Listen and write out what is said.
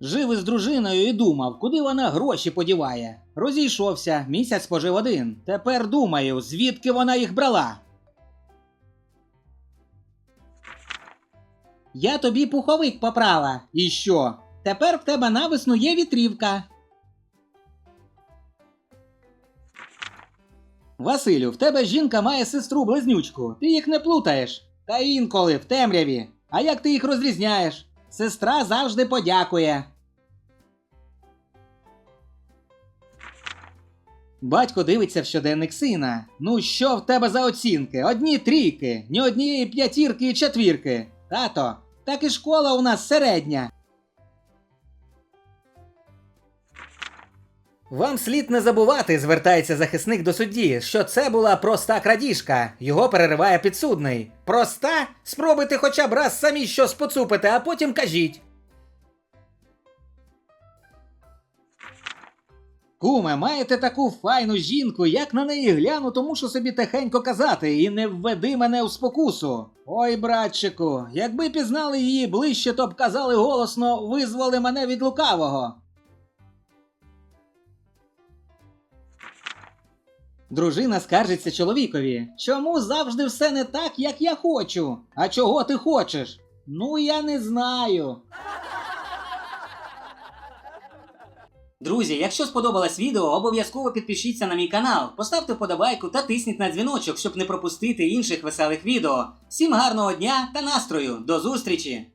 Жив із дружиною і думав, куди вона гроші подіває. Розійшовся, місяць пожив один. Тепер думаю, звідки вона їх брала. Я тобі пуховик поправила. І що? Тепер в тебе навесну є вітрівка. Василю, в тебе жінка має сестру близнючку. Ти їх не плутаєш. Та інколи в темряві. А як ти їх розрізняєш? Сестра завжди подякує. Батько дивиться в щоденник сина. Ну що в тебе за оцінки? Одні трійки, ні однієї п'ятірки і четвірки. Тато, так і школа у нас середня. Вам слід не забувати, звертається захисник до судді, що це була проста крадіжка. Його перериває підсудний. Проста? Спробуйте хоча б раз самі щось поцупити, а потім кажіть. Куме, маєте таку файну жінку, як на неї гляну, то мушу собі тихенько казати, і не введи мене у спокусу. Ой, братчику, якби пізнали її ближче, то б казали голосно, визвали мене від лукавого. Дружина скаржиться чоловікові. Чому завжди все не так, як я хочу? А чого ти хочеш? Ну, я не знаю. Друзі, якщо сподобалось відео, обов'язково підпишіться на мій канал, поставте вподобайку та тисніть на дзвіночок, щоб не пропустити інших веселих відео. Всім гарного дня та настрою! До зустрічі!